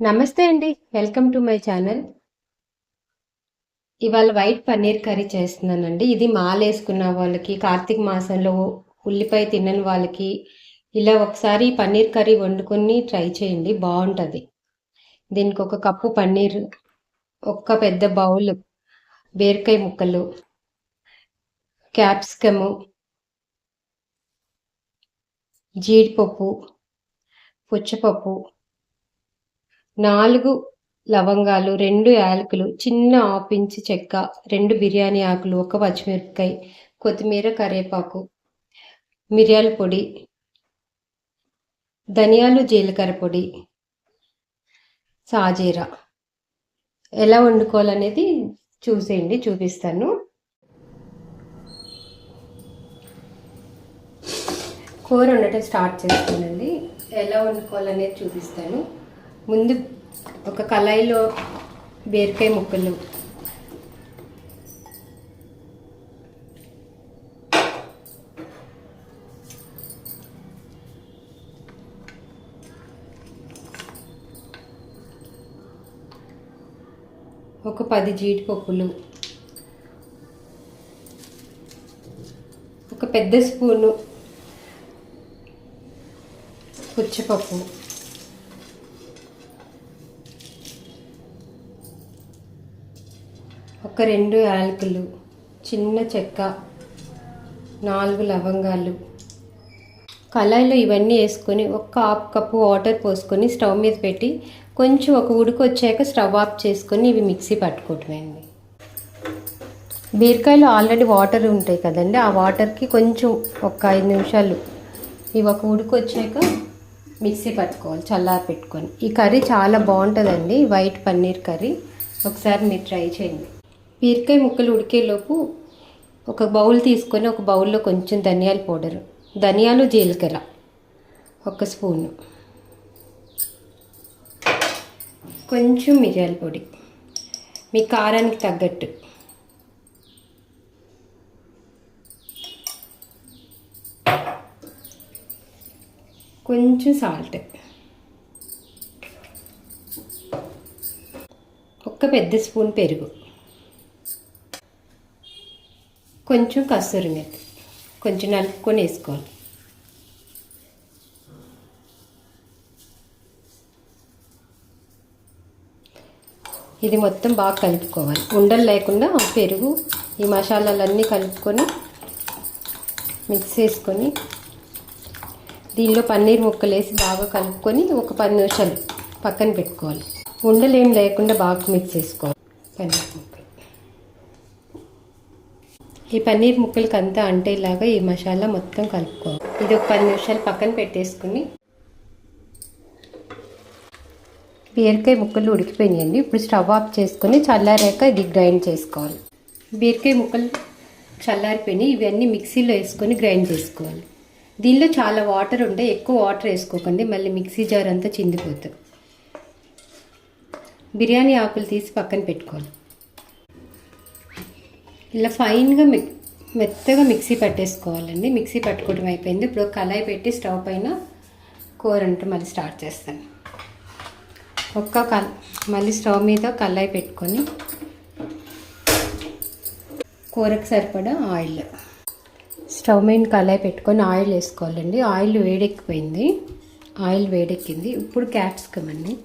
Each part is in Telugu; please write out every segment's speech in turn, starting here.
నమస్తే అండి. వెల్కమ్ టు మై ఛానల్ ఇవాళ వైట్ పన్నీర్ కర్రీ చేస్తున్నానండి. ఇది మాలేసుకున్న వాళ్ళకి కార్తీక మాసంలో ఉల్లిపాయ తినని వాళ్ళకి ఇలా ఒకసారి పన్నీర్ కర్రీ వండుకొని ట్రై చేయండి. బాగుంటుంది. దీనికి ఒక కప్పు పన్నీర్ ఒక్క పెద్ద బౌల్ బీరకాయ ముక్కలు క్యాప్సికము జీడిపప్పు పుచ్చపప్పు నాలుగు లవంగాలు రెండు యాలకులు చిన్న ఆపించి చెక్క రెండు బిర్యానీ ఆకులు ఒక పచ్చిమిరపకాయ కొత్తిమీర కరివేపాకు మిరియాల పొడి ధనియాలు జీలకర్ర పొడి సాజీరా. ఎలా వండుకోవాలనేది చూసేయండి చూపిస్తాను. కూర వండటం స్టార్ట్ చేస్తానండి ఎలా వండుకోవాలనేది చూపిస్తాను. ముందు ఒక కళాయిలో బీరకాయ ముక్కలు. ఒక పది జీడిపప్పులు. ఒక పెద్ద స్పూను పుచ్చపప్పు. ఒక రెండు యాలకులు చిన్న చెక్క నాలుగు లవంగాలు. కళాయిలో ఇవన్నీ వేసుకొని ఒక హాఫ్ కప్పు వాటర్ పోసుకొని స్టవ్ మీద పెట్టి కొంచెం ఒక ఉడుకు వచ్చాక స్టవ్ ఆఫ్ చేసుకొని ఇవి మిక్సీ పట్టుకోవటమండి. బీరకాయలో ఆల్రెడీ వాటర్ ఉంటాయి కదండి ఆ వాటర్కి కొంచెం ఒక ఐదు నిమిషాలు ఇవి ఒక ఉడుకు వచ్చాక మిక్సీ పట్టుకోవాలి చల్లారి పెట్టుకొని. ఈ కర్రీ చాలా బాగుంటుందండి వైట్ పన్నీర్ కర్రీ. ఒకసారి మీరు ట్రై చేయండి. బీరకాయ ముక్కలు ఉడికేలోపు ఒక బౌల్ తీసుకొని ఒక బౌల్లో కొంచెం ధనియాల పౌడర్ ధనియాలు జీలకర్ర ఒక స్పూను. కొంచెం మిరియాల పొడి మీ కారానికి తగ్గట్టు. కొంచెం సాల్ట్. ఒక్క పెద్ద స్పూన్ పెరుగు. కొంచెం కస్తూరి మెత్తి. కొంచెం నలుపుకొని వేసుకోవాలి. ఇది మొత్తం బాగా కలుపుకోవాలి. ఉండలు లేకుండా పెరుగు ఈ మసాలాలన్నీ కలుపుకొని మిక్స్ చేసుకొని దీనిలో పన్నీర్ ముక్కలు వేసి బాగా కలుపుకొని ఒక పది నిమిషాలు పక్కన పెట్టుకోవాలి. ఉండలు ఏం లేకుండా బాగా మిక్స్ చేసుకోవాలి. పన్నీర్ ఈ పన్నీర్ ముక్కలకి అంతా అంటేలాగా ఈ మసాలా మొత్తం కలుపుకోవాలి ఇది ఒక పది నిమిషాలు పక్కన పెట్టేసుకుని బీరకాయ ముక్కలు ఉడికిపోయినాయండి. ఇప్పుడు స్టవ్ ఆఫ్ చేసుకొని చల్లారాక ఇది గ్రైండ్ చేసుకోవాలి. బీరకాయ ముక్కలు చల్లారిపోయినాయి. ఇవన్నీ మిక్సీలో వేసుకొని గ్రైండ్ చేసుకోవాలి. దీనిలో చాలా వాటర్ ఉంటే ఎక్కువ వాటర్ వేసుకోకండి. మళ్ళీ మిక్సీ జార్ అంతా చిందిపోతుంది. బిర్యానీ ఆకులు తీసి పక్కన పెట్టుకోవాలి. ఇలా ఫైన్గా మిక్ మెత్తగా మిక్సీ పట్టేసుకోవాలండి. మిక్సీ పట్టుకోవడం అయిపోయింది. ఇప్పుడు కళాయి పెట్టి స్టవ్ పైన కూర అంటూ మళ్ళీ స్టార్ట్ చేస్తాను. ఒక్క కల్ మళ్ళీ స్టవ్ మీద కళాయి పెట్టుకొని కూరకు సరిపడా ఆయిల్. స్టవ్ మీద కళాయి పెట్టుకొని ఆయిల్ వేసుకోవాలండి. ఆయిల్ వేడెక్కిపోయింది. ఆయిల్ వేడెక్కింది. ఇప్పుడు క్యాప్సికమ్ అండి.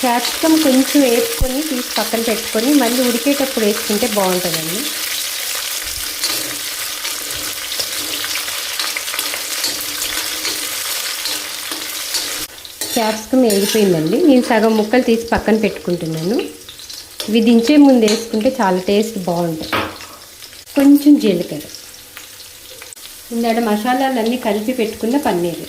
క్యాప్సికమ్ కొంచెం వేసుకొని తీసి పక్కన పెట్టుకొని మళ్ళీ ఉడికేటప్పుడు వేసుకుంటే బాగుంటుందండి. క్యాప్సికమ్ వేగిపోయిందండి. నేను సగం ముక్కలు తీసి పక్కన పెట్టుకుంటున్నాను. ఇవి దించే ముందు వేసుకుంటే చాలా టేస్ట్ బాగుంటుంది. కొంచెం జీలకర్ర. ఇందాడ మసాలాలన్నీ కలిపి పెట్టుకున్న పన్నీరు.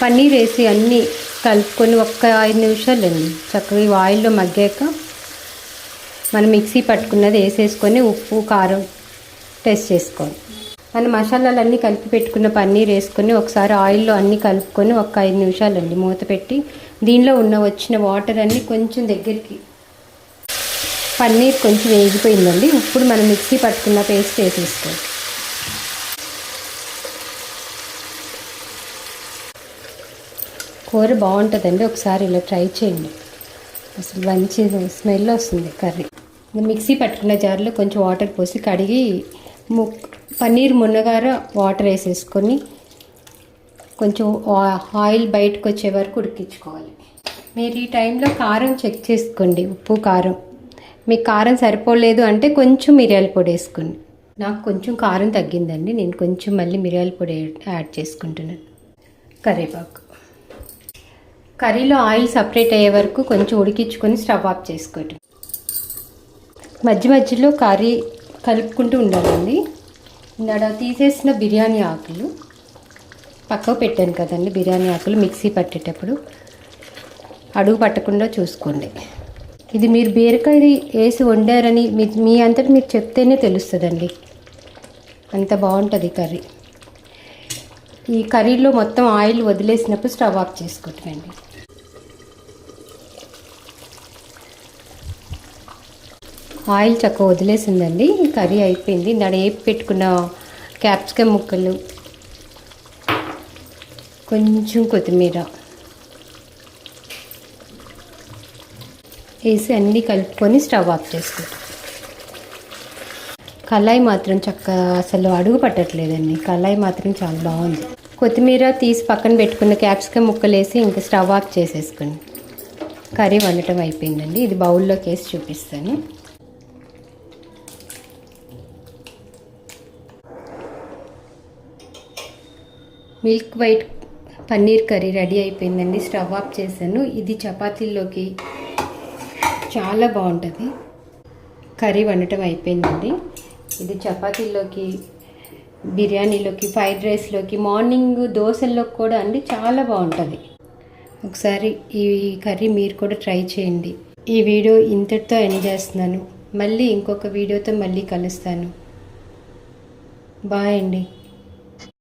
పన్నీర్ వేసి అన్నీ కలుపుకొని ఒక్క ఐదు నిమిషాలు అండి చక్కగా ఈ ఆయిల్లో మగ్గాక మనం మిక్సీ పట్టుకున్నది వేసేసుకొని ఉప్పు కారం టేస్ట్ చేసుకోవాలి. మన మసాలాలన్నీ కలిపి పెట్టుకున్న పన్నీర్ వేసుకొని ఒకసారి ఆయిల్లో అన్నీ కలుపుకొని ఒక ఐదు నిమిషాలండి మూత పెట్టి దీనిలో ఉన్న వచ్చిన వాటర్ అన్నీ కొంచెం దగ్గరికి పన్నీర్ కొంచెం వేగిపోయిందండి. ఇప్పుడు మనం మిక్సీ పట్టుకున్న పేస్ట్ వేసేసుకోవాలి. కూర బాగుంటుందండి ఒకసారి ఇలా ట్రై చేయండి. అసలు మంచి స్మెల్ వస్తుంది కర్రీ. మిక్సీ పట్టుకున్న జార్లో కొంచెం వాటర్ పోసి కడిగి ముక్ పన్నీర్ మున్నగార వాటర్ వేసేసుకొని కొంచెం ఆయిల్ బయటకు వచ్చే వరకు ఉడికించుకోవాలి. మీరు ఈ టైంలో కారం చెక్ చేసుకోండి ఉప్పు కారం. మీకు కారం సరిపోలేదు అంటే కొంచెం మిరియాల పొడి వేసుకోండి. నాకు కొంచెం కారం తగ్గిందండి నేను కొంచెం మళ్ళీ మిరియాల పొడి యాడ్ చేసుకుంటున్నాను. కరివేపాకు. కర్రీలో ఆయిల్ సపరేట్ అయ్యే వరకు కొంచెం ఉడికించుకొని స్టవ్ ఆఫ్ చేసుకోవటం. మధ్య మధ్యలో కర్రీ కలుపుకుంటూ ఉండాలండి. ఇందాడ తీసేసిన బిర్యానీ ఆకులు. పక్కకు పెట్టాను కదండి బిర్యానీ ఆకులు మిక్సీ పట్టేటప్పుడు. అడుగు పట్టకుండా చూసుకోండి. ఇది మీరు బీరకాయ వేసి వండారని మీ మీ అంతటి మీరు చెప్తేనే తెలుస్తుందండి. అంత బాగుంటుంది కర్రీ. ఈ కర్రీలో మొత్తం ఆయిల్ వదిలేసినప్పుడు స్టవ్ ఆఫ్ చేసుకుంటామండి ఆయిల్ చక్కగా వదిలేసిందండి. కర్రీ అయిపోయింది. దాని వేపి పెట్టుకున్న క్యాప్సికమ్ ముక్కలు కొంచెం కొత్తిమీర వేసి అన్నీ కలుపుకొని స్టవ్ ఆఫ్ చేసుకుంటాం. కళాయి మాత్రం చక్కగా అసలు అడుగు పట్టట్లేదండి. కళాయి మాత్రం చాలా బాగుంది. కొత్తిమీర తీసి పక్కన పెట్టుకున్న క్యాప్సికమ్ ముక్కలు వేసి ఇంకా స్టవ్ ఆఫ్ చేసేసుకోండి. కర్రీ వండటం అయిపోయిందండి. ఇది బౌల్లోకి వేసి చూపిస్తాను. Milk white paneer curry ready అయిపోయిందండి. స్టవ్ ఆఫ్ చేశాను. ఇది చపాతీల్లోకి చాలా బాగుంటుంది. కర్రీ వండటం అయిపోయిందండి. ఇది చపాతీల్లోకి బిర్యానీలోకి ఫ్రైడ్ రైస్లోకి మార్నింగ్ దోశల్లోకి కూడా అండి. చాలా బాగుంటుంది. ఒకసారి ఈ కర్రీ మీరు కూడా ట్రై చేయండి. ఈ వీడియో ఇంతటితో ఎండ్ చేస్తున్నాను. మళ్ళీ ఇంకొక వీడియోతో మళ్ళీ కలుస్తాను. బాయ్ అండి.